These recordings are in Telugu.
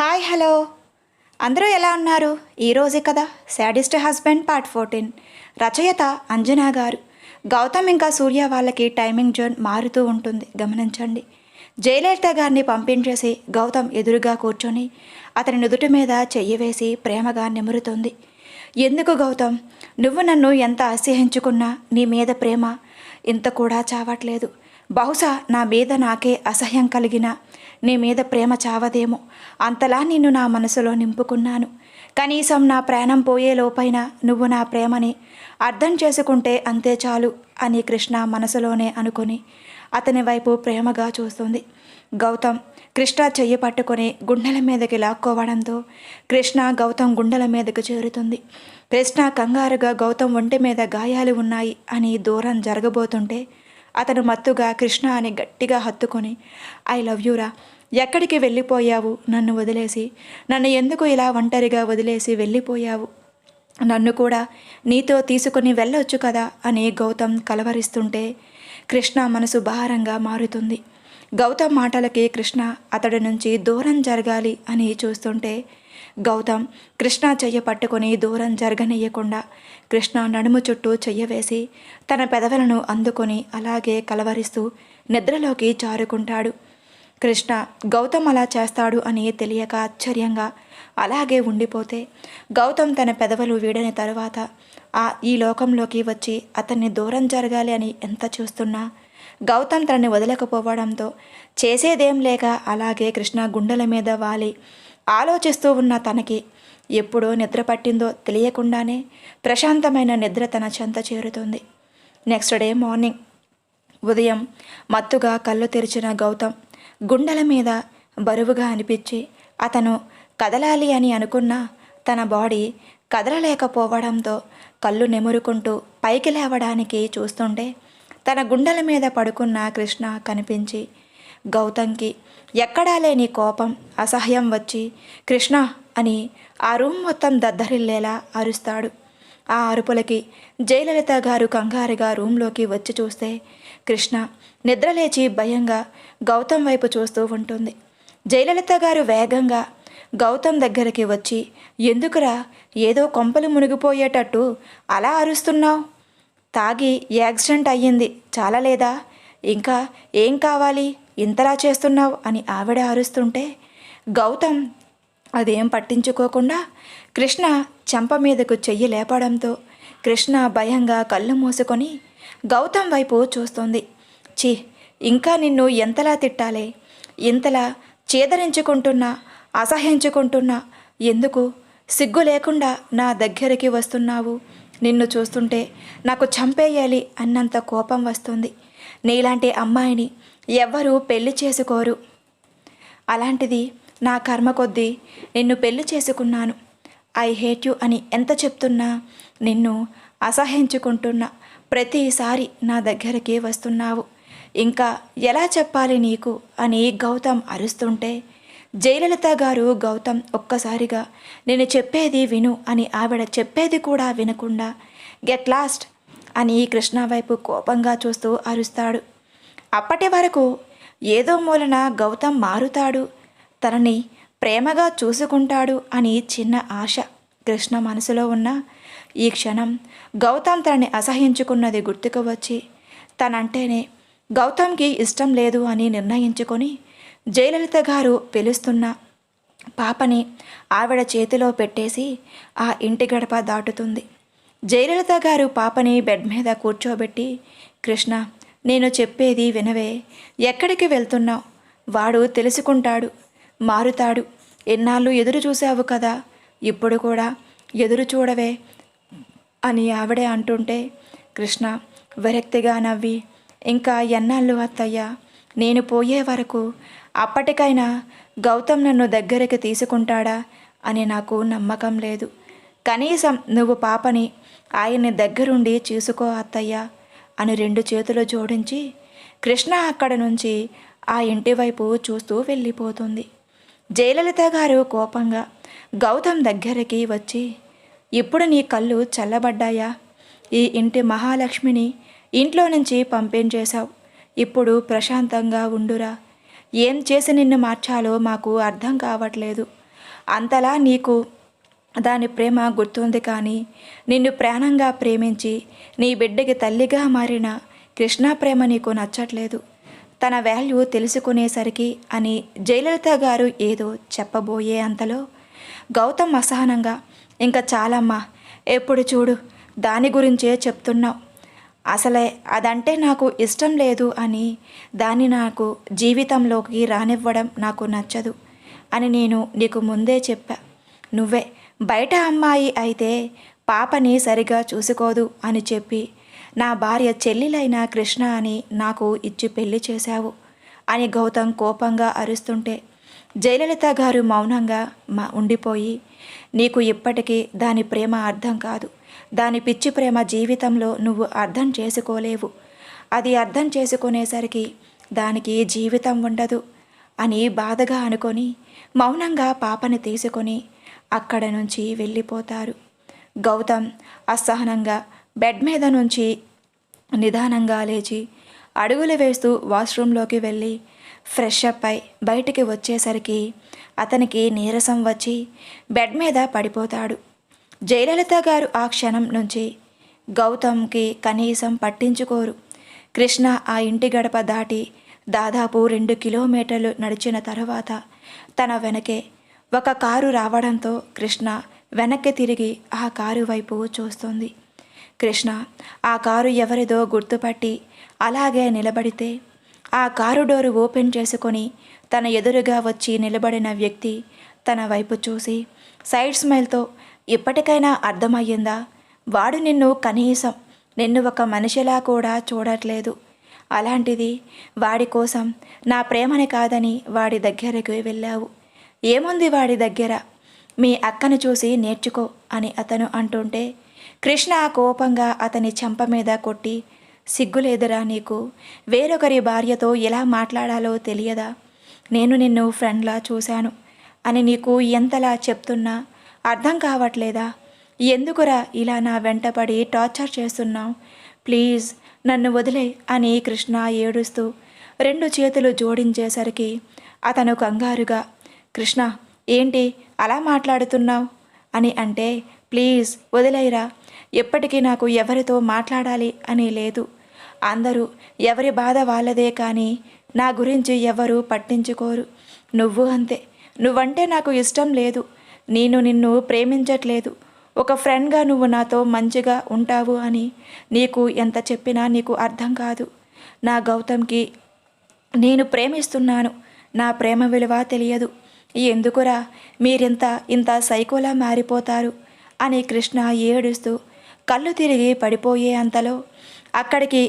Hi hello. అందరూ ఎలా ఉన్నారు? ఈరోజే కదా శాడిస్ట్ హస్బెండ్ పార్ట్ ఫోర్టీన్. రచయిత అంజనా గారు. గౌతమ్ ఇంకా సూర్య వాళ్ళకి టైమింగ్ జోన్ మారుతూ ఉంటుంది. గమనించండి. జయలలిత గారిని పంపించేసి గౌతమ్ ఎదురుగా కూర్చొని అతని నుదుటి మీద చెయ్యి వేసి ప్రేమగా నిమురుతుంది. ఎందుకు గౌతమ్? నువ్వు నన్ను ఎంత అసహ్యించుకున్నా నీ మీద ప్రేమ ఇంత కూడా చావట్లేదు. బహుశా నా మీద నాకే అసహ్యం కలిగిన నీ మీద ప్రేమ చావదేమో. అంతలా నిన్ను నా మనసులో నింపుకున్నాను. కనీసం నా ప్రాణం పోయే లోపైన నువ్వు నా ప్రేమని అర్థం చేసుకుంటే అంతే చాలు అని కృష్ణ మనసులోనే అనుకుని అతని వైపు ప్రేమగా చూస్తుంది. గౌతమ్ కృష్ణ చెయ్యి పట్టుకొని గుండెల మీదకి లాక్కోవడంతో కృష్ణ గౌతమ్ గుండెల మీదకు చేరుతుంది. కృష్ణ కంగారుగా గౌతమ్ ఒంటి మీద గాయాలు ఉన్నాయి అని దూరం జరగబోతుంటే అతను మత్తుగా కృష్ణ అని గట్టిగా హత్తుకొని ఐ లవ్ యూరా ఎక్కడికి వెళ్ళిపోయావు? నన్ను వదిలేసి నన్ను ఎందుకు ఇలా ఒంటరిగా వదిలేసి వెళ్ళిపోయావు? నన్ను కూడా నీతో తీసుకుని వెళ్ళొచ్చు కదా? అని గౌతమ్ కలవరిస్తుంటే కృష్ణ మనసు భారంగా మారుతుంది. గౌతమ్ మాటలకి కృష్ణ అతడి నుంచి దూరం జరగాలి అని చూస్తుంటే గౌతమ్ కృష్ణ చెయ్య పట్టుకొని దూరం జరగనీయకుండా కృష్ణ నడుము చుట్టూ చెయ్య వేసి తన పెదవులను అందుకొని అలాగే కలవరిస్తూ నిద్రలోకి జారుకుంటాడు. కృష్ణ గౌతమ్ అలా చేస్తాడు అని తెలియక ఆశ్చర్యంగా అలాగే ఉండిపోతే గౌతమ్ తన పెదవులు వీడని తరువాత ఆ ఈ లోకంలోకి వచ్చి అతన్ని దూరం జరగాలి అని ఎంత చూస్తున్నా గౌతమ్ తనని వదలకపోవడంతో చేసేదేం లేక అలాగే కృష్ణ గుండెల మీద వాలి. ఆలోచిస్తూ ఉన్న తనకి ఎప్పుడో నిద్ర పట్టిందో తెలియకుండానే ప్రశాంతమైన నిద్ర తన చెంత చేరుతుంది. నెక్స్ట్ డే మార్నింగ్ ఉదయం మత్తుగా కళ్ళు తెరిచిన గౌతమ్ గుండెల మీద బరువుగా అనిపించి అతను కదలాలి అని అనుకున్న తన బాడీ కదలలేకపోవడంతో కళ్ళు నెమురుకుంటూ పైకి లేవడానికి చూస్తుంటే తన గుండెల మీద పడుకున్న కృష్ణ కనిపించి గౌతమ్కి ఎక్కడా లేని కోపం అసహ్యం వచ్చి కృష్ణ అని ఆ రూమ్ మొత్తం దద్దరిల్లేలా అరుస్తాడు. ఆ అరుపులకి జయలలిత గారు కంగారుగా రూంలోకి వచ్చి చూస్తే కృష్ణ నిద్రలేచి భయంగా గౌతమ్ వైపు చూస్తూ ఉంటుంది. జయలలిత గారు వేగంగా గౌతమ్ దగ్గరికి వచ్చి ఎందుకురా ఏదో కొంపలు మునిగిపోయేటట్టు అలా అరుస్తున్నావు? తాగి యాక్సిడెంట్ అయ్యింది చాలా లేదా ఇంకా ఏం కావాలి? ఇంతలా చేస్తున్నావు అని ఆవిడ అరుస్తుంటే గౌతమ్ అదేం పట్టించుకోకుండా కృష్ణ చెంప మీదకు చెయ్యి లేపడంతో కృష్ణ భయంగా కళ్ళు మూసుకొని గౌతమ్ వైపు చూస్తుంది. చీ ఇంకా నిన్ను ఎంతలా తిట్టాలే? ఇంతలా చేదరించుకుంటున్నా అసహ్యించుకుంటున్నా ఎందుకు? సిగ్గు లేకుండా నా దగ్గరికి వస్తున్నావు. నిన్ను చూస్తుంటే నాకు చంపేయాలి అన్నంత కోపం వస్తుంది. నీలాంటి అమ్మాయిని ఎవ్వరూ పెళ్ళి చేసుకోరు. అలాంటిది నా కర్మ కొద్దీ నిన్ను పెళ్ళి చేసుకున్నాను. ఐ హేట్ యు అని ఎంత చెప్తున్నా నిన్ను అసహించుకుంటున్నా ప్రతిసారి నా దగ్గరికి వస్తున్నావు. ఇంకా ఎలా చెప్పాలి నీకు? అని గౌతమ్ అరుస్తుంటే జయలలిత గారు గౌతమ్ ఒక్కసారిగా నేను చెప్పేది విను అని ఆవిడ చెప్పేది కూడా వినకుండా గెట్ లాస్ట్ అని కృష్ణ వైపు కోపంగా చూస్తూ అరుస్తాడు. అప్పటి వరకు ఏదో మూలన గౌతమ్ మారుతాడు తనని ప్రేమగా చూసుకుంటాడు అని చిన్న ఆశ కృష్ణ మనసులో ఉన్న ఈ క్షణం గౌతమ్ తనని అసహించుకున్నది గుర్తుకు వచ్చి తనంటేనే గౌతమ్కి ఇష్టం లేదు అని నిర్ణయించుకొని జయలలిత గారు పిలుస్తున్న పాపని ఆవిడ చేతిలో పెట్టేసి ఆ ఇంటి గడప దాటుతుంది. జయలలిత గారు పాపని బెడ్ మీద కూర్చోబెట్టి కృష్ణ నేను చెప్పేది వినవే. ఎక్కడికి వెళ్తున్నావు? వాడు తెలుసుకుంటాడు. మారుతాడు. ఎన్నాళ్ళు ఎదురు చూసావు కదా? ఇప్పుడు కూడా ఎదురు చూడవే అని ఆవిడే అంటుంటే కృష్ణ విరక్తిగా నవ్వి ఇంకా ఎన్నాళ్ళు అత్తయ్య? నేను పోయే వరకు అప్పటికైనా గౌతమ్ నన్ను దగ్గరికి తీసుకుంటాడా? అని నాకు నమ్మకం లేదు. కనీసం నువ్వు పాపని ఆయన్ని దగ్గరుండి చూసుకో అత్తయ్య. అని రెండు చేతులు జోడించి కృష్ణ అక్కడ నుంచి ఆ ఇంటి వైపు చూస్తూ వెళ్ళిపోతుంది. జయలలిత గారు కోపంగా గౌతమ్ దగ్గరికి వచ్చి ఇప్పుడు నీ కళ్ళు చల్లబడ్డాయా? ఈ ఇంటి మహాలక్ష్మిని ఇంట్లో నుంచి పంపించేశావు. ఇప్పుడు ప్రశాంతంగా ఉండురా. ఏం చేసి నిన్ను మార్చాలో మాకు అర్థం కావట్లేదు. అంతలా నీకు దాని ప్రేమ గుర్తుంది కానీ నిన్ను ప్రాణంగా ప్రేమించి నీ బిడ్డకి తల్లిగా మారిన కృష్ణ ప్రేమ నీకు నచ్చట్లేదు. తన వాల్యూ తెలుసుకునేసరికి అని జయలలిత గారు ఏదో చెప్పబోయే అంతలో గౌతమ్ అసహనంగా ఇంకా చాలమ్మా ఎప్పుడు చూడు దాని గురించే చెప్తున్నావు. అసలే అదంటే నాకు ఇష్టం లేదు అని దాన్ని నాకు జీవితంలోకి రానివ్వడం నాకు నచ్చదు అని నేను నీకు ముందే చెప్పా. నువ్వే బయట అమ్మాయి అయితే పాపని సరిగా చూసుకోదు అని చెప్పి నా భార్య చెల్లిలైన కృష్ణ అని నాకు ఇచ్చి పెళ్ళి చేశావు అని గౌతమ్ కోపంగా అరుస్తుంటే జయలలిత గారు మౌనంగా మా ఉండిపోయి నీకు ఇప్పటికీ దాని ప్రేమ అర్థం కాదు. దాని పిచ్చి ప్రేమ జీవితంలో నువ్వు అర్థం చేసుకోలేవు. అది అర్థం చేసుకునేసరికి దానికి జీవితం ఉండదు అని బాధగా అనుకొని మౌనంగా పాపని తీసుకొని అక్కడ నుంచి వెళ్ళిపోతారు. గౌతమ్ అసహనంగా బెడ్ మీద నుంచి నిదానంగా లేచి అడుగులు వేస్తూ వాష్రూంలోకి వెళ్ళి ఫ్రెష్ అప్ అయి బయటికి వచ్చేసరికి అతనికి నీరసం వచ్చి బెడ్ మీద పడిపోతాడు. జయలలిత గారు ఆ క్షణం నుంచి గౌతమ్కి కనీసం పట్టించుకోరు. కృష్ణ ఆ ఇంటి గడప దాటి దాదాపు రెండు కిలోమీటర్లు నడిచిన తరువాత తన వెనకే ఒక కారు రావడంతో కృష్ణ వెనక్కి తిరిగి ఆ కారు వైపు చూస్తుంది. కృష్ణ ఆ కారు ఎవరిదో గుర్తుపట్టి అలాగే నిలబడితే ఆ కారు డోరు ఓపెన్ చేసుకొని తన ఎదురుగా వచ్చి నిలబడిన వ్యక్తి తన వైపు చూసి సైడ్ స్మైల్తో ఇప్పటికైనా అర్థమయ్యిందా? వాడు నిన్ను కనీసం నిన్ను ఒక మనిషిలా కూడా చూడట్లేదు. అలాంటిది వాడి కోసం నా ప్రేమని కాదని వాడి దగ్గరకు వెళ్ళావు. ఏముంది వాడి దగ్గర? మీ అక్కను చూసి నేర్చుకో అని అతను అంటుంటే కృష్ణ కోపంగా అతని చెంప మీద కొట్టి సిగ్గులేదురా నీకు వేరొకరి భార్యతో ఎలా మాట్లాడాలో తెలియదా? నేను నిన్ను ఫ్రెండ్లా చూశాను అని నీకు ఎంతలా చెప్తున్నా అర్థం కావట్లేదా? ఎందుకురా ఇలా నా వెంటపడి టార్చర్ చేస్తున్నావు? ప్లీజ్ నన్ను వదిలే అని కృష్ణ ఏడుస్తూ రెండు చేతులు జోడించేసరికి అతను కంగారుగా కృష్ణ ఏంటి? అలా మాట్లాడుతున్నావు? అని అంటే ప్లీజ్ వదిలేయరా. ఎప్పటికీ నాకు ఎవరితో మాట్లాడాలి అని లేదు. అందరూ ఎవరి బాధ వాళ్ళదే కానీ నా గురించి ఎవరు పట్టించుకోరు. నువ్వు అంతే. నువ్వంటే నాకు ఇష్టం లేదు. నేను నిన్ను ప్రేమించట్లేదు. ఒక ఫ్రెండ్గా నువ్వు నాతో మంచిగా ఉంటావు అని నీకు ఎంత చెప్పినా నీకు అర్థం కాదు. నా గౌతమ్కి నేను ప్రేమిస్తున్నాను. నా ప్రేమ విలువ తెలియదు. ఎందుకురా మీరింత ఇంత సైకోలా మారిపోతారు? అని కృష్ణ ఏడుస్తూ కళ్ళు తిరిగి పడిపోయే అంతలో అక్కడికి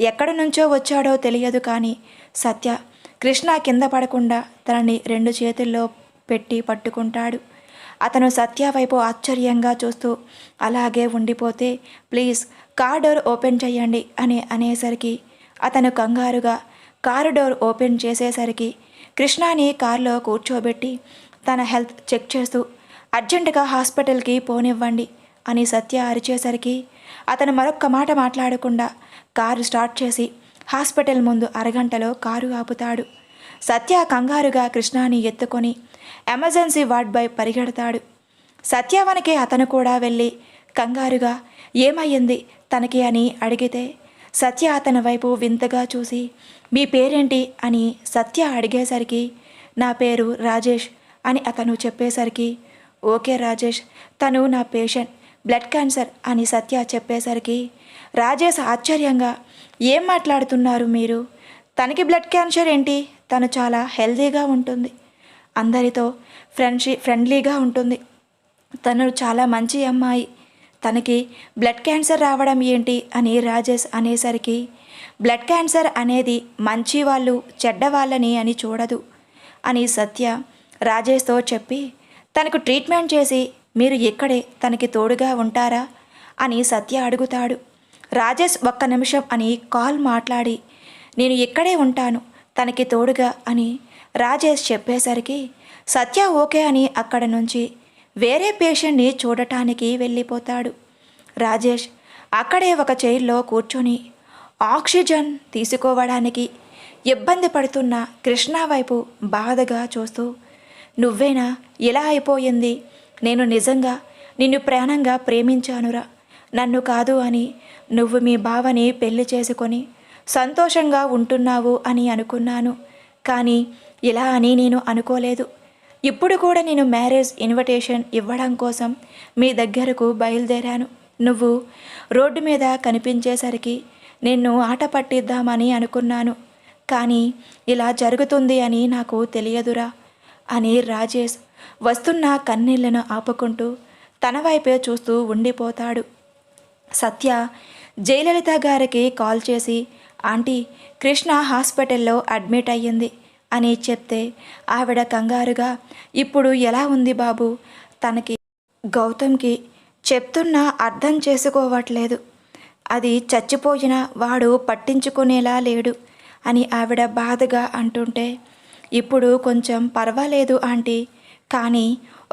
ఎక్కడి నుంచో వచ్చాడో తెలియదు కానీ సత్య కృష్ణ కింద పడకుండా తనని రెండు చేతుల్లో పెట్టి పట్టుకుంటాడు. అతను సత్య వైపు ఆశ్చర్యంగా చూస్తూ అలాగే ఉండిపోతే ప్లీజ్ కార్ డోర్ ఓపెన్ చేయండి అని అనేసరికి అతను కంగారుగా కారు డోర్ ఓపెన్ చేసేసరికి కృష్ణాని కారులో కూర్చోబెట్టి తన హెల్త్ చెక్ చేస్తూ అర్జెంటుగా హాస్పిటల్కి పోనివ్వండి అని సత్య అరిచేసరికి అతను మరొక్క మాట మాట్లాడకుండా కారు స్టార్ట్ చేసి హాస్పిటల్ ముందు అరగంటలో కారు ఆపుతాడు. సత్య కంగారుగా కృష్ణాని ఎత్తుకొని ఎమర్జెన్సీ వార్డ్పై పరిగెడతాడు. సత్యవనకే అతను కూడా వెళ్ళి కంగారుగా ఏమయ్యింది తనకి అని అడిగితే సత్య అతని వైపు వింతగా చూసి మీ పేరేంటి? అని సత్య అడిగేసరికి నా పేరు రాజేష్ అని అతను చెప్పేసరికి ఓకే రాజేష్ తను నా పేషెంట్ బ్లడ్ క్యాన్సర్ అని సత్య చెప్పేసరికి రాజేష్ ఆశ్చర్యంగా ఏం మాట్లాడుతున్నారు మీరు? తనకి బ్లడ్ క్యాన్సర్ ఏంటి? తను చాలా హెల్దీగా ఉంటుంది. అందరితో ఫ్రెండ్షి ఫ్రెండ్లీగా ఉంటుంది. తను చాలా మంచి అమ్మాయి. తనకి బ్లడ్ క్యాన్సర్ రావడం ఏంటి అని రాజేష్ అనేసరికి బ్లడ్ క్యాన్సర్ అనేది మంచి వాళ్ళు చెడ్డ వాళ్ళని అని చూడదు అని సత్య రాజేష్తో చెప్పి తనకు ట్రీట్మెంట్ చేసి మీరు ఇక్కడే తనకి తోడుగా ఉంటారా? అని సత్య అడుగుతాడు. రాజేష్ ఒక్క నిమిషం అని కాల్ మాట్లాడి నేను ఇక్కడే ఉంటాను తనకి తోడుగా అని రాజేష్ చెప్పేసరికి సత్య ఓకే అని అక్కడ నుంచి వేరే పేషెంట్ని చూడటానికి వెళ్ళిపోతాడు. రాజేష్ అక్కడే ఒక చైర్లో కూర్చొని ఆక్సిజన్ తీసుకోవడానికి ఇబ్బంది పడుతున్న కృష్ణ వైపు బాధగా చూస్తూ నువ్వేనా? ఇలా అయిపోయింది. నేను నిజంగా నిన్ను ప్రాణంగా ప్రేమించానురా. నన్ను కాదు అని నువ్వు మీ బావని పెళ్ళి చేసుకొని సంతోషంగా ఉంటున్నావు అని అనుకున్నాను. కానీ ఇలా అని నేను అనుకోలేదు. ఇప్పుడు కూడా నేను మ్యారేజ్ ఇన్విటేషన్ ఇవ్వడం కోసం మీ దగ్గరకు బయలుదేరాను. నువ్వు రోడ్డు మీద కనిపించేసరికి నిన్ను ఆట పట్టిద్దామని అనుకున్నాను. కానీ ఇలా జరుగుతుంది అని నాకు తెలియదురా అని రాజేష్ వస్తున్న కన్నీళ్ళను ఆపుకుంటూ తన వైపే చూస్తూ ఉండిపోతాడు. సత్య జయలలిత గారికి కాల్ చేసి ఆంటీ కృష్ణ హాస్పిటల్లో అడ్మిట్ అయ్యింది. అని చెప్తే ఆవిడ కంగారుగా ఇప్పుడు ఎలా ఉంది బాబు? తనకి గౌతమ్కి చెప్తున్నా అర్థం చేసుకోవట్లేదు. అది చచ్చిపోయిన వాడు పట్టించుకునేలా లేడు అని ఆవిడ బాధగా అంటుంటే ఇప్పుడు కొంచెం పర్వాలేదు ఆంటీ కానీ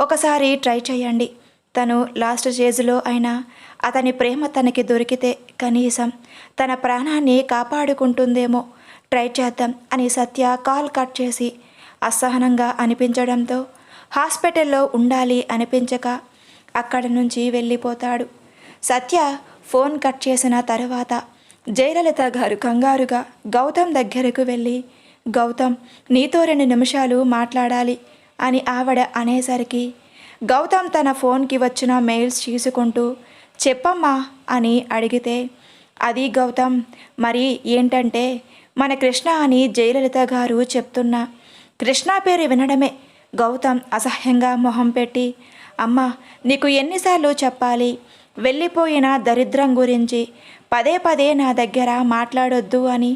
ఒకసారి ట్రై చేయండి. తను లాస్ట్ స్టేజ్లో అయినా అతని ప్రేమ తనకి దొరికితే కనీసం తన ప్రాణాన్ని కాపాడుకుంటుందేమో ట్రై చేద్దాం అని సత్య కాల్ కట్ చేసి అసహనంగా అనిపించడంతో హాస్పిటల్లో ఉండాలి అనిపించక అక్కడ నుంచి వెళ్ళిపోతాడు. సత్య ఫోన్ కట్ చేసిన తర్వాత జయలలిత గారు కంగారుగా గౌతమ్ దగ్గరకు వెళ్ళి గౌతమ్ నీతో రెండు నిమిషాలు మాట్లాడాలి అని ఆవిడ అనేసరికి గౌతమ్ తన ఫోన్కి వచ్చిన మెయిల్స్ తీసుకుంటూ చెప్పమ్మా అని అడిగితే అది గౌతమ్ మరి ఏంటంటే మన కృష్ణ అని జయలలిత గారు చెప్తున్నా కృష్ణ పేరు వినడమే. గౌతమ్ అసహ్యంగా మొహం పెట్టి అమ్మ నీకు ఎన్నిసార్లు చెప్పాలి? వెళ్ళిపోయిన దరిద్రం గురించి పదే పదే నా దగ్గర మాట్లాడొద్దు అని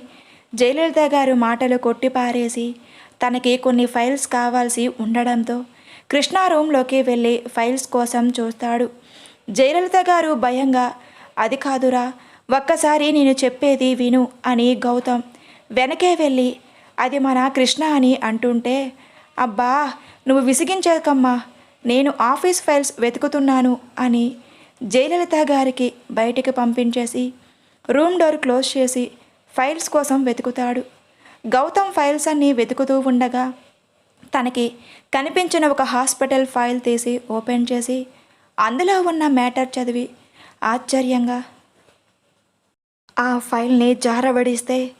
జయలలిత గారు మాటలు కొట్టిపారేసి తనకి కొన్ని ఫైల్స్ కావాల్సి ఉండడంతో కృష్ణ రూమ్లోకి వెళ్ళి ఫైల్స్ కోసం చూస్తాడు. జయలలిత గారు భయంగా అది కాదురా ఒక్కసారి నేను చెప్పేది విను అని గౌతమ్ వెనకే వెళ్ళి అది మన కృష్ణ అని అంటుంటే అబ్బా నువ్వు విసిగించకమ్మా నేను ఆఫీస్ ఫైల్స్ వెతుకుతున్నాను అని జయలలిత గారికి బయటికి పంపించేసి రూమ్ డోర్ క్లోజ్ చేసి ఫైల్స్ కోసం వెతుకుతాడు. గౌతమ్ ఫైల్స్ అన్నీ వెతుకుతూ ఉండగా తనకి కనిపించిన ఒక హాస్పిటల్ ఫైల్ తీసి ఓపెన్ చేసి అందులో ఉన్న మ్యాటర్ చదివి ఆశ్చర్యంగా ఆ ఫైల్ని జారబడిస్తే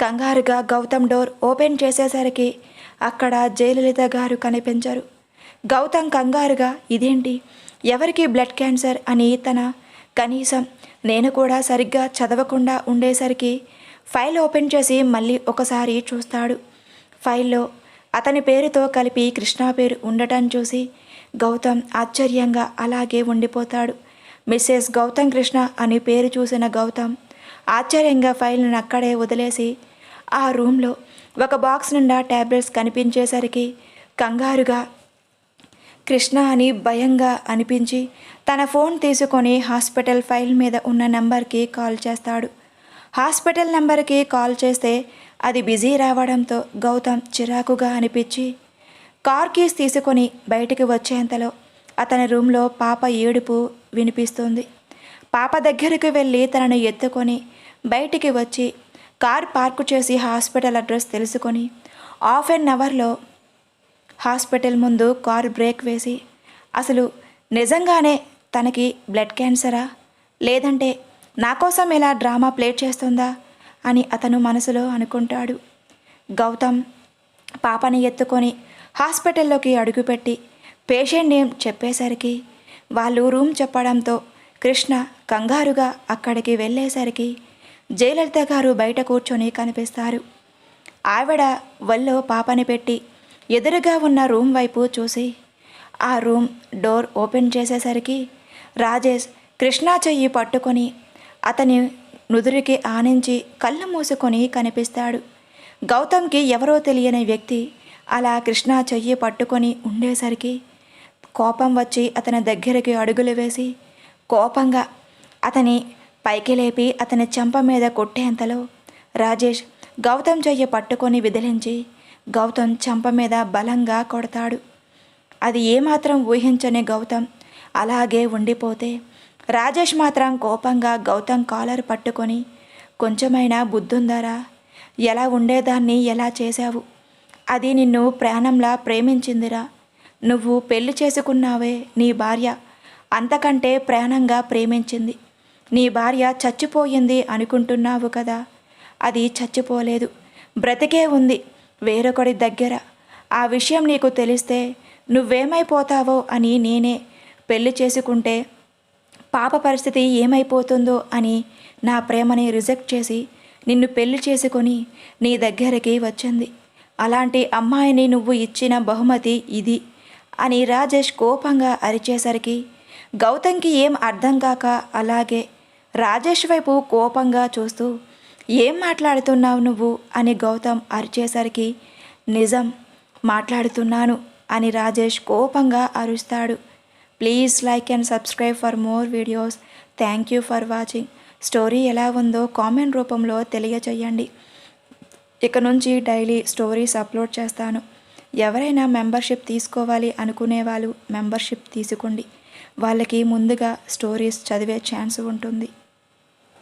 కంగారుగా గౌతమ్ డోర్ ఓపెన్ చేసేసరికి అక్కడ జయలలిత గారు కనిపించారు. గౌతమ్ కంగారుగా ఇదేంటి? ఎవరికి బ్లడ్ క్యాన్సర్? అని తన కనీసం నేను కూడా సరిగ్గా చదవకుండా ఉండేసరికి ఫైల్ ఓపెన్ చేసి మళ్ళీ ఒకసారి చూస్తాడు. ఫైల్లో అతని పేరుతో కలిపి కృష్ణ పేరు ఉండటం చూసి గౌతమ్ ఆశ్చర్యంగా అలాగే ఉండిపోతాడు. మిస్సెస్ గౌతమ్ కృష్ణ అని పేరు చూసిన గౌతమ్ ఆశ్చర్యంగా ఫైల్ను అక్కడే వదిలేసి ఆ రూమ్లో ఒక బాక్స్ నిండా ట్యాబ్లెట్స్ కనిపించేసరికి కంగారుగా కృష్ణ అని భయంగా అనిపించి తన ఫోన్ తీసుకొని హాస్పిటల్ ఫైల్ మీద ఉన్న నెంబర్కి కాల్ చేస్తాడు. హాస్పిటల్ నెంబర్కి కాల్ చేస్తే అది బిజీ రావడంతో గౌతమ్ చిరాకుగా అనిపించి కార్ కీస్ తీసుకొని బయటికి వచ్చేంతలో అతని రూమ్లో పాప ఏడుపు వినిపిస్తుంది. పాప దగ్గరికి వెళ్ళి తనను ఎత్తుకొని బయటికి వచ్చి కార్ పార్కు చేసి హాస్పిటల్ అడ్రస్ తెలుసుకొని హాఫ్ అన్ అవర్లో హాస్పిటల్ ముందు కారు బ్రేక్ వేసి అసలు నిజంగానే తనకి బ్లడ్ క్యాన్సరా? లేదంటే నా కోసం ఇలా డ్రామా ప్లే చేస్తుందా? అని అతను మనసులో అనుకుంటాడు. గౌతమ్ పాపని ఎత్తుకొని హాస్పిటల్లోకి అడుగుపెట్టి పేషెంట్ నేమ్ చెప్పేసరికి వాళ్ళు రూమ్ చెప్పడంతో కృష్ణ కంగారుగా అక్కడికి వెళ్ళేసరికి జయలలిత గారు బయట కూర్చొని కనిపిస్తారు. ఆవిడ వల్లో పాపని పెట్టి ఎదురుగా ఉన్న రూమ్ వైపు చూసి ఆ రూమ్ డోర్ ఓపెన్ చేసేసరికి రాజేష్ కృష్ణా చెయ్యి పట్టుకొని అతని నుదురికి ఆనించి కళ్ళు మూసుకొని కనిపిస్తాడు. గౌతమ్కి ఎవరో తెలియని వ్యక్తి అలా కృష్ణ చెయ్యి పట్టుకొని ఉండేసరికి కోపం వచ్చి అతని దగ్గరికి అడుగులు వేసి కోపంగా అతని పైకి లేపి అతని చెంప మీద కొట్టేంతలో రాజేష్ గౌతమ్ చెయ్యి పట్టుకొని విదిలించి గౌతమ్ చెంప మీద బలంగా కొడతాడు. అది ఏమాత్రం ఊహించని గౌతమ్ అలాగే ఉండిపోతే రాజేష్ మాత్రం కోపంగా గౌతమ్ కాలర్ పట్టుకొని కొంచెమైనా బుద్ధుందరా? ఎలా ఉండేదాన్ని? ఎలా చేశావు? అది నిన్ను ప్రాణంలా ప్రేమించిందిరా. నువ్వు పెళ్ళి చేసుకున్నావే నీ భార్య. అంతకంటే ప్రాణంగా ప్రేమించింది. నీ భార్య చచ్చిపోయింది అనుకుంటున్నావు కదా. అది చచ్చిపోలేదు. బ్రతికే ఉంది వేరొకడి దగ్గర. ఆ విషయం నీకు తెలిస్తే నువ్వేమైపోతావో అని నేనే పెళ్ళి చేసుకుంటే పాప పరిస్థితి ఏమైపోతుందో అని నా ప్రేమని రిజెక్ట్ చేసి నిన్ను పెళ్ళి చేసుకొని నీ దగ్గరికి వచ్చింది. అలాంటి అమ్మాయిని నువ్వు ఇచ్చిన బహుమతి ఇది అని రాజేష్ కోపంగా అరిచేసరికి గౌతంకి ఏం అర్థం కాక అలాగే రాజేష్ వైపు కోపంగా చూస్తూ ఏం మాట్లాడుతున్నావు నువ్వు? అని గౌతమ్ అరిచేసరికి నిజం మాట్లాడుతున్నాను అని రాజేష్ కోపంగా అరుస్తాడు. Please like and subscribe for more videos. Thank you for watching. Story ఎలా ఉందో కామెంట్ రూపంలో తెలియచేయండి ఇక నుంచి డైలీ స్టోరీస్ అప్లోడ్ చేస్తాను. ఎవరైనా మెంబర్షిప్ తీసుకోవాలి అనుకునే వాళ్ళు మెంబర్షిప్ తీసుకోండి. వాళ్ళకి ముందుగా స్టోరీస్ చదివే ఛాన్స్ ఉంటుంది.